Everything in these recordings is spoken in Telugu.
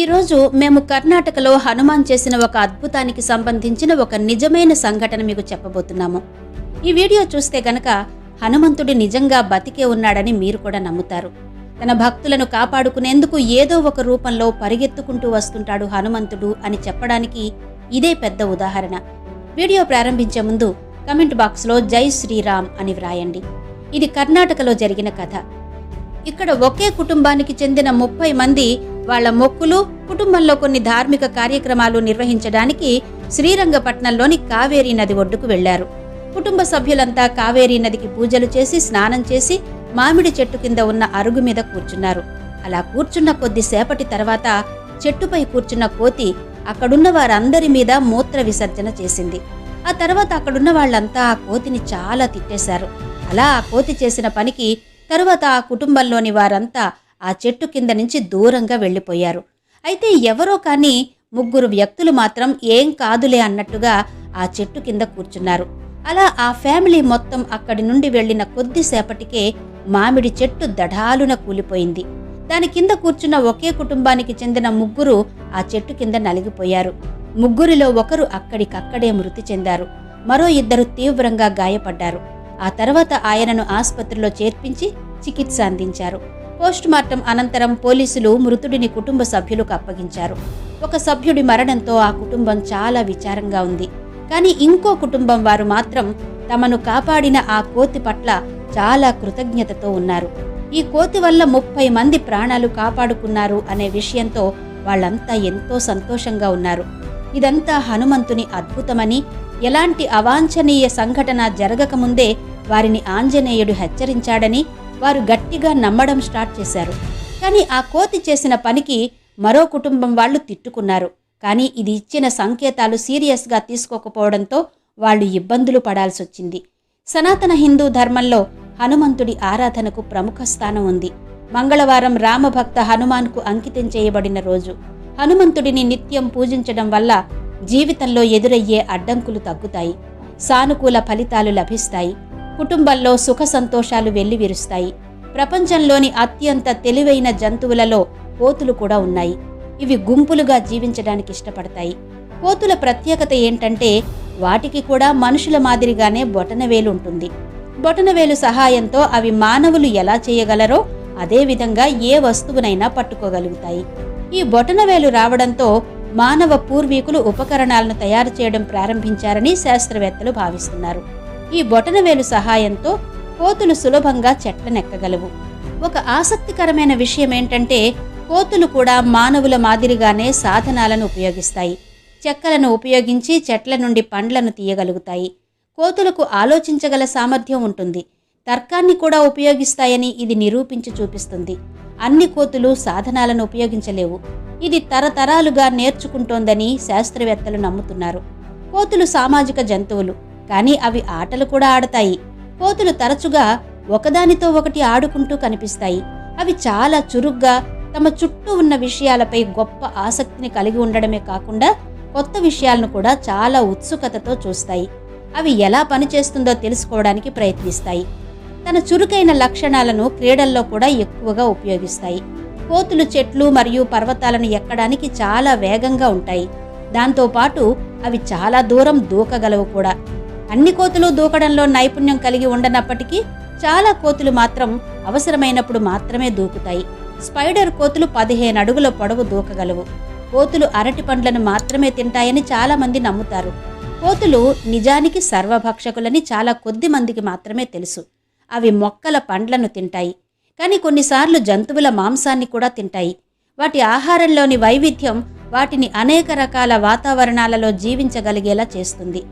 ఈరోజు మేము కర్ణాటకలో హనుమాన్ చేసిన ఒక అద్భుతానికి సంబంధించిన ఒక నిజమైన సంఘటన మీకు చెప్పబోతున్నాము. ఈ వీడియో చూస్తే గనక హనుమంతుడు నిజంగా బతికే ఉన్నాడని మీరు కూడా నమ్ముతారు. తన భక్తులను కాపాడుకునేందుకు ఏదో ఒక రూపంలో పరిగెత్తుకుంటూ వస్తుంటాడు హనుమంతుడు అని చెప్పడానికి ఇదే పెద్ద ఉదాహరణ. వీడియో ప్రారంభించే ముందు కమెంట్ బాక్స్లో జై శ్రీరామ్ అని వ్రాయండి. ఇది కర్ణాటకలో జరిగిన కథ. ఇక్కడ ఒకే కుటుంబానికి చెందిన ముప్పై మంది వాళ్ళ మొక్కులు కుటుంబంలో కొన్ని ధార్మిక కార్యక్రమాలు నిర్వహించడానికి శ్రీరంగపట్నంలోని కావేరీ నది ఒడ్డుకు వెళ్ళారు. కుటుంబ సభ్యులంతా కావేరీ నదికి పూజలు చేసి స్నానం చేసి మామిడి చెట్టు కింద ఉన్న అరుగు మీద కూర్చున్నారు. అలా కూర్చున్న కొద్దిసేపటి తర్వాత చెట్టుపై కూర్చున్న కోతి అక్కడున్న వారందరి మీద మూత్ర విసర్జన చేసింది. ఆ తర్వాత అక్కడున్న వాళ్ళంతా ఆ కోతిని చాలా తిట్టేశారు. అలా ఆ కోతి చేసిన పనికి తరువాత ఆ కుటుంబంలోని వారంతా ఆ చెట్టు కింద నుంచి దూరంగా వెళ్ళిపోయారు. అయితే ఎవరో కానీ ముగ్గురు వ్యక్తులు మాత్రం ఏం కాదులే అన్నట్టుగా ఆ చెట్టు కింద కూర్చున్నారు. అలా ఆ ఫ్యామిలీ మొత్తం అక్కడి నుండి వెళ్ళిన కొద్దిసేపటికే మామిడి చెట్టు దఢాలున కూలిపోయింది. దాని కింద కూర్చున్న ఒకే కుటుంబానికి చెందిన ముగ్గురు ఆ చెట్టు కింద నలిగిపోయారు. ముగ్గురిలో ఒకరు అక్కడికక్కడే మృతి చెందారు. మరో ఇద్దరు తీవ్రంగా గాయపడ్డారు. ఆ తర్వాత ఆయనను ఆసుపత్రిలో చేర్పించి చికిత్స అందించారు. పోస్టుమార్టం అనంతరం పోలీసులు మృతుడిని కుటుంబ సభ్యులకు అప్పగించారు. ఒక సభ్యుడి మరణంతో ఆ కుటుంబం చాలా విచారంగా ఉంది. కానీ ఇంకో కుటుంబం వారు మాత్రం తమను కాపాడిన ఆ కోతి పట్ల చాలా కృతజ్ఞతతో ఉన్నారు. ఈ కోతి వల్ల ముప్పై మంది ప్రాణాలు కాపాడుకున్నారు అనే విషయంతో వాళ్ళంతా ఎంతో సంతోషంగా ఉన్నారు. ఇదంతా హనుమంతుని అద్భుతమని ఎలాంటి అవాంఛనీయ సంఘటన జరగకముందే వారిని ఆంజనేయుడు హెచ్చరించాడని వారు గట్టిగా నమ్మడం స్టార్ట్ చేశారు. కానీ ఆ కోతి చేసిన పనికి మరో కుటుంబం వాళ్ళు తిట్టుకున్నారు. కానీ ఇది ఇచ్చిన సంకేతాలు సీరియస్గా తీసుకోకపోవడంతో వాళ్ళు ఇబ్బందులు పడాల్సి వచ్చింది. సనాతన హిందూ ధర్మంలో హనుమంతుడి ఆరాధనకు ప్రముఖ స్థానం ఉంది. మంగళవారం రామభక్త హనుమాన్కు అంకితం చేయబడిన రోజు హనుమంతుడిని నిత్యం పూజించడం వల్ల జీవితంలో ఎదురయ్యే అడ్డంకులు తగ్గుతాయి. సానుకూల ఫలితాలు లభిస్తాయి. కుటుంబంలో సుఖ సంతోషాలు వెల్లివిరుస్తాయి. ప్రపంచంలోని అత్యంత తెలివైన జంతువులలో కోతులు కూడా ఉన్నాయి. ఇవి గుంపులుగా జీవించడానికి ఇష్టపడతాయి. కోతుల ప్రత్యేకత ఏంటంటే వాటికి కూడా మనుషుల మాదిరిగానే బొటనవేలు ఉంటుంది. బొటనవేలు సహాయంతో అవి మానవులు ఎలా చేయగలరో అదేవిధంగా ఏ వస్తువునైనా పట్టుకోగలుగుతాయి. ఈ బొటనవేలు రావడంతో మానవ పూర్వీకులు ఉపకరణాలను తయారు చేయడం ప్రారంభించారని శాస్త్రవేత్తలు భావిస్తున్నారు. ఈ బొటనవేలు సహాయంతో కోతులు సులభంగా చెట్లనెక్కగలవు. ఒక ఆసక్తికరమైన విషయం ఏంటంటే కోతులు కూడా మానవుల మాదిరిగానే సాధనాలను ఉపయోగిస్తాయి. చెక్కలను ఉపయోగించి చెట్ల నుండి పండ్లను తీయగలుగుతాయి. కోతులకు ఆలోచించగల సామర్థ్యం ఉంటుంది. తర్కాన్ని కూడా ఉపయోగిస్తాయని ఇది నిరూపించి చూపిస్తుంది. అన్ని కోతులు సాధనాలను ఉపయోగించలేవు. ఇది తరతరాలుగా నేర్చుకుంటోందని శాస్త్రవేత్తలు నమ్ముతున్నారు. కోతులు సామాజిక జంతువులు కానీ అవి ఆటలు కూడా ఆడతాయి. కోతులు తరచుగా ఒకదానితో ఒకటి ఆడుకుంటూ కనిపిస్తాయి. అవి చాలా చురుగ్గా తమ చుట్టూ ఉన్న విషయాలపై గొప్ప ఆసక్తిని కలిగి ఉండడమే కాకుండా కొత్త విషయాలను కూడా చాలా ఉత్సుకతతో చూస్తాయి. అవి ఎలా పనిచేస్తుందో తెలుసుకోవడానికి ప్రయత్నిస్తాయి. తన చురుకైన లక్షణాలను క్రీడల్లో కూడా ఎక్కువగా ఉపయోగిస్తాయి. కోతులు చెట్లు మరియు పర్వతాలను ఎక్కడానికి చాలా వేగంగా ఉంటాయి. దాంతోపాటు అవి చాలా దూరం దూకగలవు కూడా. అన్ని కోతులు దూకడంలో నైపుణ్యం కలిగి ఉండనప్పటికీ చాలా కోతులు మాత్రం అవసరమైనప్పుడు మాత్రమే దూకుతాయి. స్పైడర్ కోతులు పదిహేను అడుగుల పొడవు దూకగలవు. కోతులు అరటి పండ్లను మాత్రమే తింటాయని చాలామంది నమ్ముతారు. కోతులు నిజానికి సర్వభక్షకులని చాలా కొద్ది మందికి మాత్రమే తెలుసు. అవి మొక్కల పండ్లను తింటాయి. కానీ కొన్నిసార్లు జంతువుల మాంసాన్ని కూడా తింటాయి. వాటి ఆహారంలోని వైవిధ్యం వాటిని అనేక రకాల వాతావరణాలలో జీవించగలిగేలా చేస్తుంది.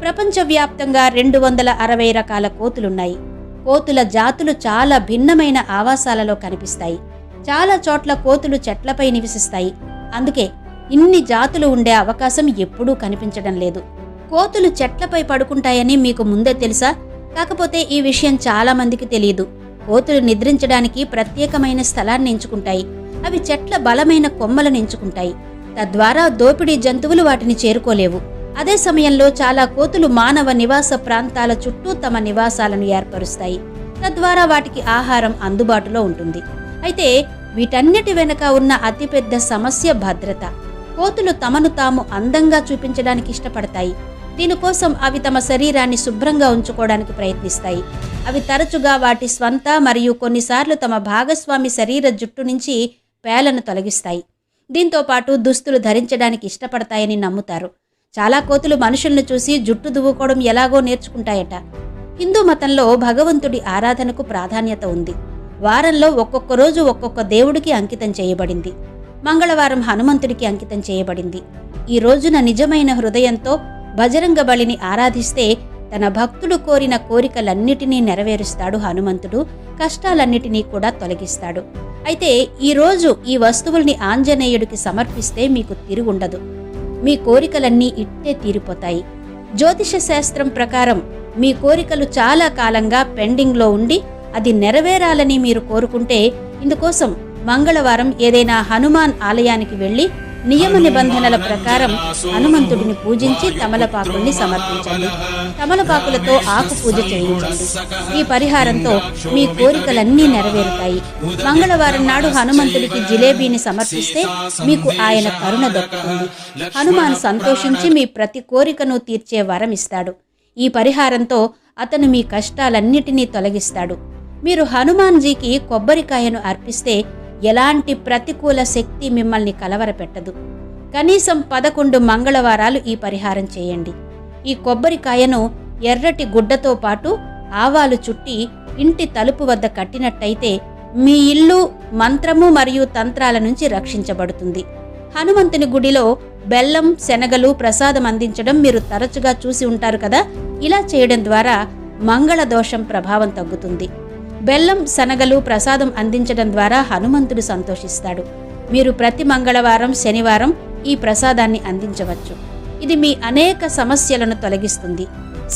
ప్రపంచవ్యాప్తంగా రెండు వందల అరవై రకాల కోతులున్నాయి. కోతుల జాతులు చాలా భిన్నమైన ఆవాసాలలో కనిపిస్తాయి. చాలా చోట్ల కోతులు చెట్లపై నివసిస్తాయి. అందుకే ఇన్ని జాతులు ఉండే అవకాశం ఎప్పుడూ కనిపించడం లేదు. కోతులు చెట్లపై పడుకుంటాయని మీకు ముందే తెలుసా? కాకపోతే ఈ విషయం చాలా మందికి తెలియదు. కోతులు నిద్రించడానికి ప్రత్యేకమైన స్థలాన్ని ఎంచుకుంటాయి. అవి చెట్ల బలమైన కొమ్మలను ఎంచుకుంటాయి. తద్వారా దోపిడీ జంతువులు వాటిని చేరుకోలేవు. అదే సమయంలో చాలా కోతులు మానవ నివాస ప్రాంతాల చుట్టూ తమ నివాసాలను ఏర్పరుస్తాయి. తద్వారా వాటికి ఆహారం అందుబాటులో ఉంటుంది. అయితే వీటన్నిటి వెనుక ఉన్న అతిపెద్ద సమస్య భద్రత. కోతులు తమను తాము అందంగా చూపించడానికి ఇష్టపడతాయి. దీనికోసం అవి తమ శరీరాన్ని శుభ్రంగా ఉంచుకోవడానికి ప్రయత్నిస్తాయి. అవి తరచుగా వాటి స్వంత మరియు కొన్నిసార్లు తమ భాగస్వామి శరీర జుట్టు నుంచి పేలను తొలగిస్తాయి. దీంతో పాటు దుస్తులు ధరించడానికి ఇష్టపడతాయని నమ్ముతారు. చాలా కోతులు మనుషులను చూసి జుట్టు దువ్వుకోవడం ఎలాగో నేర్చుకుంటాయట. హిందూ మతంలో భగవంతుడి ఆరాధనకు ప్రాధాన్యత ఉంది. వారంలో ఒక్కొక్క రోజు ఒక్కొక్క దేవుడికి అంకితం చేయబడింది. మంగళవారం హనుమంతుడికి అంకితం చేయబడింది. ఈ రోజున నిజమైన హృదయంతో బజరంగ బలిని ఆరాధిస్తే తన భక్తుడు కోరిన కోరికలన్నిటినీ నెరవేరుస్తాడు హనుమంతుడు కష్టాలన్నిటినీ కూడా తొలగిస్తాడు. అయితే ఈ రోజు ఈ వస్తువుల్ని ఆంజనేయుడికి సమర్పిస్తే మీకు తిరుగుండదు. మీ కోరికలన్నీ ఇట్టే తీరిపోతాయి. జ్యోతిష శాస్త్రం ప్రకారం మీ కోరికలు చాలా కాలంగా పెండింగ్లో ఉండి అది నెరవేరాలని మీరు కోరుకుంటే ఇందుకోసం మంగళవారం ఏదైనా హనుమాన్ ఆలయానికి వెళ్ళి నియమ నిబంధనల ప్రకారం హనుమంతుడిని పూజించి తమలపాకుల్ని సమర్పించండి. తమలపాకులతో ఆకు పూజ చేయించండి. ఈ పరిహారంతో మీ కోరికలన్నీ నెరవేరుతాయి. మంగళవారం నాడు హనుమంతుడికి జిలేబీని సమర్పిస్తే మీకు ఆయన కరుణ దక్కుతుంది. హనుమాన్ సంతోషించి మీ ప్రతి కోరికను తీర్చే వరం ఇస్తాడు. ఈ పరిహారంతో అతను మీ కష్టాలన్నిటినీ తొలగిస్తాడు. మీరు హనుమాన్జీకి కొబ్బరికాయను అర్పిస్తే ఎలాంటి ప్రతికూల శక్తి మిమ్మల్ని కలవరపెట్టదు. కనీసం పదకొండు మంగళవారాలు ఈ పరిహారం చేయండి. ఈ కొబ్బరికాయను ఎర్రటి గుడ్డతో పాటు ఆవాలు చుట్టి ఇంటి తలుపు వద్ద కట్టినట్టయితే మీ ఇల్లు మంత్రము మరియు తంత్రాల నుంచి రక్షించబడుతుంది. హనుమంతుని గుడిలో బెల్లం శనగలు ప్రసాదం అందించడం మీరు తరచుగా చూసి ఉంటారు కదా? ఇలా చేయడం ద్వారా మంగళ దోషం ప్రభావం తగ్గుతుంది. బెల్లం శనగలు ప్రసాదం అందించడం ద్వారా హనుమంతుడు సంతోషిస్తాడు. మీరు ప్రతి మంగళవారం శనివారం ఈ ప్రసాదాన్ని అందించవచ్చు. ఇది మీ అనేక సమస్యలను తొలగిస్తుంది.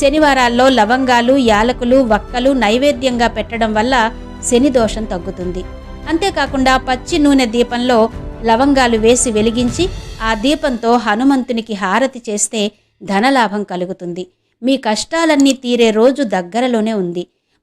శనివారాల్లో లవంగాలు యాలకులు వక్కలు నైవేద్యంగా పెట్టడం వల్ల శని దోషం తగ్గుతుంది. అంతేకాకుండా పచ్చి నూనె దీపంలో లవంగాలు వేసి వెలిగించి ఆ దీపంతో హనుమంతునికి హారతి చేస్తే ధనలాభం కలుగుతుంది. మీ కష్టాలన్నీ తీరే రోజు దగ్గరలోనే ఉంది.